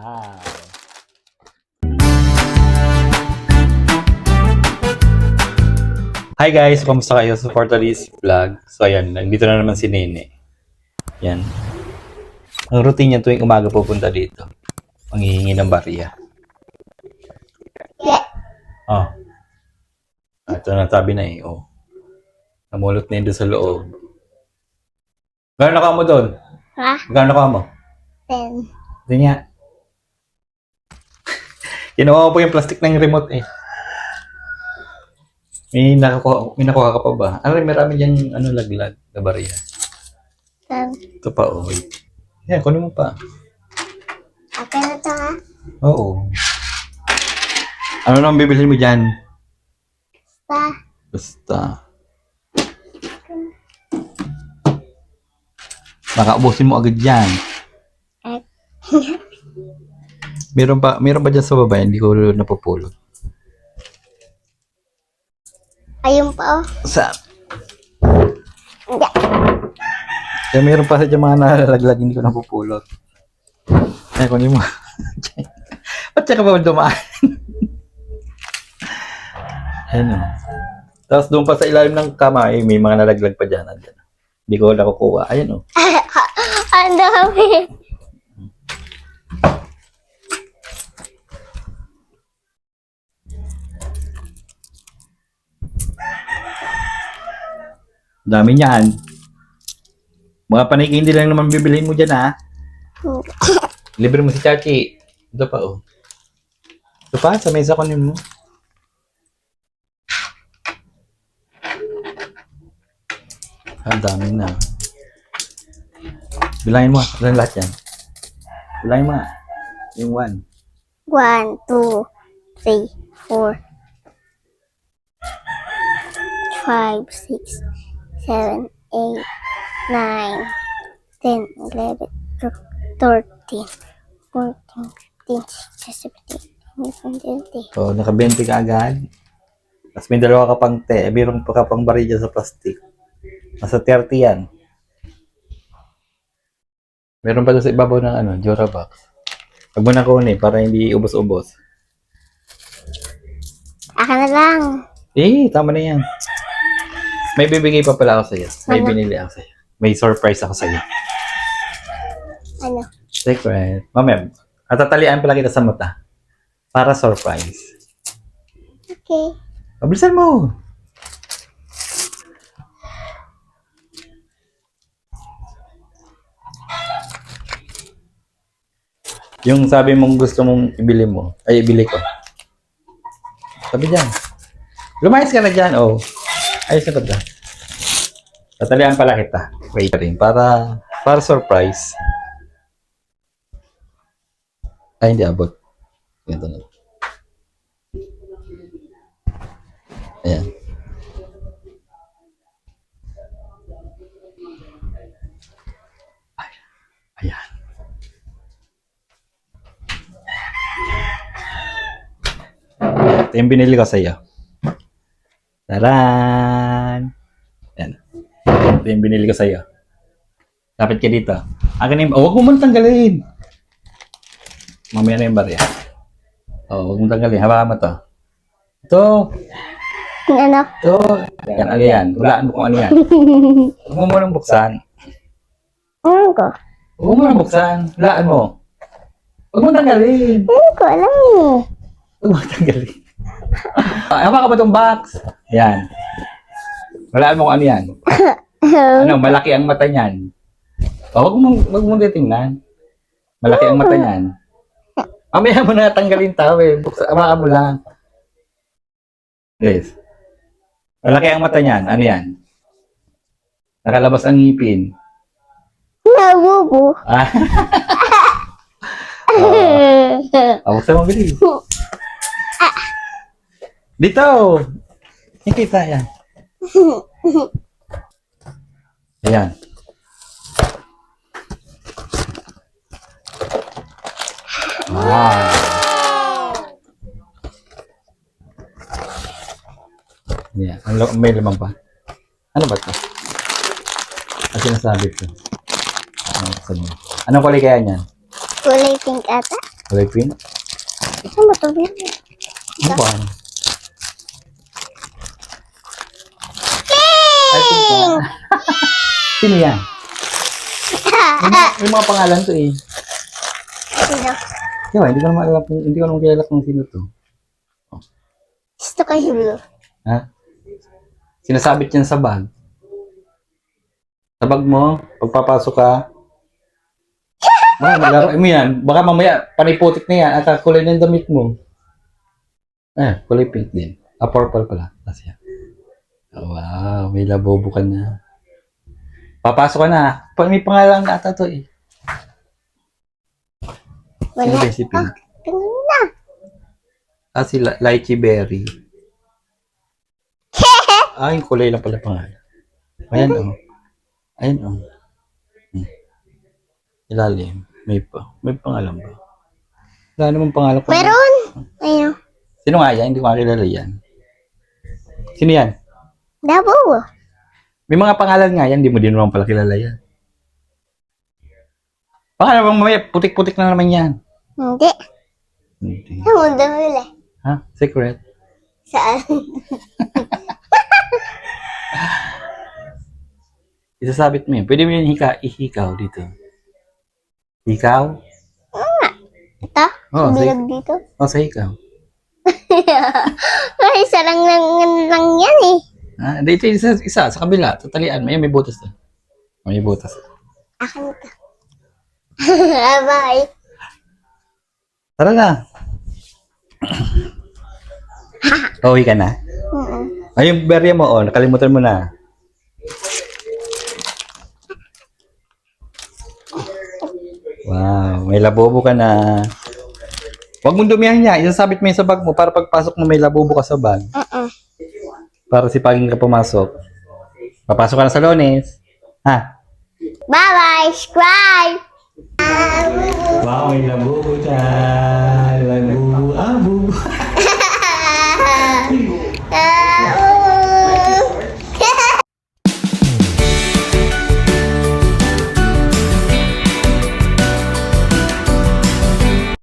Wow. Hi guys, kamusta kayo sa Fortalis Vlog? So ayan, nandito na naman si Nene. Yan. Ang routine niya tuwing umaga pupunta dito. Manghihingi ng barya. Oh. Ah, Ito na sabi na eh, oh. Namulot na yun sa loob. Gano'n ka mo doon? Ha? Gano'n ka mo? Ten. Ito Ginawa ko po yung plastic ng remote eh. May nakuha, may nakuha ka pa ba? Ano, marami dyan, ano, laglag na bariya. Ten. Ito pa, oh, wait. Yan, kunin mo pa. Akin na to ha? Oo. Ano nang bibilhin mo dyan? Basta. Basta. Baka ubusin mo agad yan. Eh. Meron pa, meron pa dyan sa baba, hindi ko napupulot. Ayun pa oh. Sa, Hindi. Kaya meron pa sa dyan mga nalalaglag, hindi ko napupulot. Ay, kunin mo. Ba't siya ka ba dumaan? Ayan o. Tapos doon pa sa ilalim ng kama, eh, may mga nalaglag pa dyan. Andyan. Hindi ko nakukuha. Ayan o. Ang dami. Dami niyan. Mga paniki hindi lang naman bibilihin mo dyan ha. Libre mo si Chachi. Ito pa oh. Ito pa, sa mesa ko mo. Ah, dami na. Bilangin mo, ilan lahat yan? Bilangin mo. nga. Yung one. One, two, three, four, five, six, seven, eight, nine, ten, eleven, twelve, thirteen, fourteen, fifteen, sixteen, seventeen, eighteen, nineteen, twenty. So, naka-20 ka agad. Tapos may dalawa ka pang te. Eh, mayroon pa ka pang barya sa plastic. Nasa 30 yan. Meron pa doon sa ibabaw ng ano, Jora box. Huwag mo na kunin para hindi ubos-ubos. Akin na lang. Eh, tama na yan. May bibigay pa pala ako sa'yo. May Ano? binili ako sa'yo. May surprise ako sa'yo. Ano? Secret. Mamaya, atatalian pala kita sa mata. Para surprise. Okay. Pabilisan mo. Yung sabi mong gusto mong ibili mo, ay ibili ko. Sabi dyan. Lumayas ka na dyan, oh. Ayos na ba? Tatalian pala kita. Wait rin. Para, para surprise. Ay, hindi abot. Ganito na. Ayan. Ay- Ayan. Ito yung binili ko sa iyo. Taran! Ayan. Ito yung binili ko sa iyo. Lapit ka dito. Akin na yung... Oh, huwag mo muna tanggalin. Mamaya na yung barya. Oh, huwag mo tanggalin. Hawakan mo to. Ito. Ano? Ito. Yan, ano yan? Hulaan mo kung ano yan. Huwag mo munang buksan. Ano ko? Huwag mo munang buksan. Hulaan mo. Huwag mo tanggalin. Ano ko? Alam mo. Huwag mo tanggalin. Ah, Hawakan mo itong box. Yan. Hulaan mo kung ano yan. Ano, malaki ang mata niyan. Oh, huwag mo, huwag mo titingnan. Malaki ang mata niyan. Mamaya mo na tanggalin tao eh. Hawakan mo lang. Yes. Malaki ang mata niyan. Ano yan? Nakalabas ang ngipin. Nabubo. Ah, oh, buksan mo bilis. Dito! Yung kita yan. Ayan. Wow. Yan. Ang may lamang pa. Ano ba ito? Ang sinasabi ko. Ano, sabi mo? Anong kulay kaya niyan? Kulay pink ata. Kulay pink? Ito? Ano ba? Na. Sino yan? Mga- may mga pangalan to eh. Sino? Diba, hindi ko naman alam kung, hindi ko naman kilala kung sino to. Gusto ko yung Ha? Sinasabit yan sa bag. Sa bag mo, pagpapasok ka, baka maglaro mo yan. Baka mamaya, paniputik na yan at kulay ng damit mo. Eh, kulay pink din. Ah, purple pala. Tapos yan. Oh, wow, may labobo ka na. Papasok ka na. Pa- May pangalan ka ata to eh. Sino Wala. ba si Pink? Tingnan na. Ah, si La- Lychee Berry. ah, yung kulay lang pala pangalan. Ayan, oh. Ayan, oh. Hmm. Ilalim. May pa. May pangalan ba? Wala namang pangalan ko. Meron. Ayun. Sino nga yan? Hindi ko makilala yan. Sino yan? Dabo. May mga pangalan nga yan. Hindi mo din naman pala kilala yan. Baka naman mamaya, putik-putik na naman yan. Hindi. Hindi. Ang dami Ha? Secret? Saan? Isasabit mo yun. Pwede mo yun hika, ihikaw dito. Hikaw? Ito? Oo, sige. Bilog dito? O, sa hikaw. Ay, isa lang, eh. Ah, dito isa, isa sa kabila, tatalian. May may butas doon. May butas. Akin ito. Bye. Tara na. Uwi ka na? Mm-mm. Ay, yung berya mo, oh, nakalimutan mo na. Wow, may labobo ka na. Huwag mong dumihan niya. Isasabit mo yun sa bag mo para pagpasok mo may labobo ka sa bag. Para si paging ka pumasok. Papasok ka na sa lones. Ha? Bye-bye. Subscribe. Wow, may labobo dyan.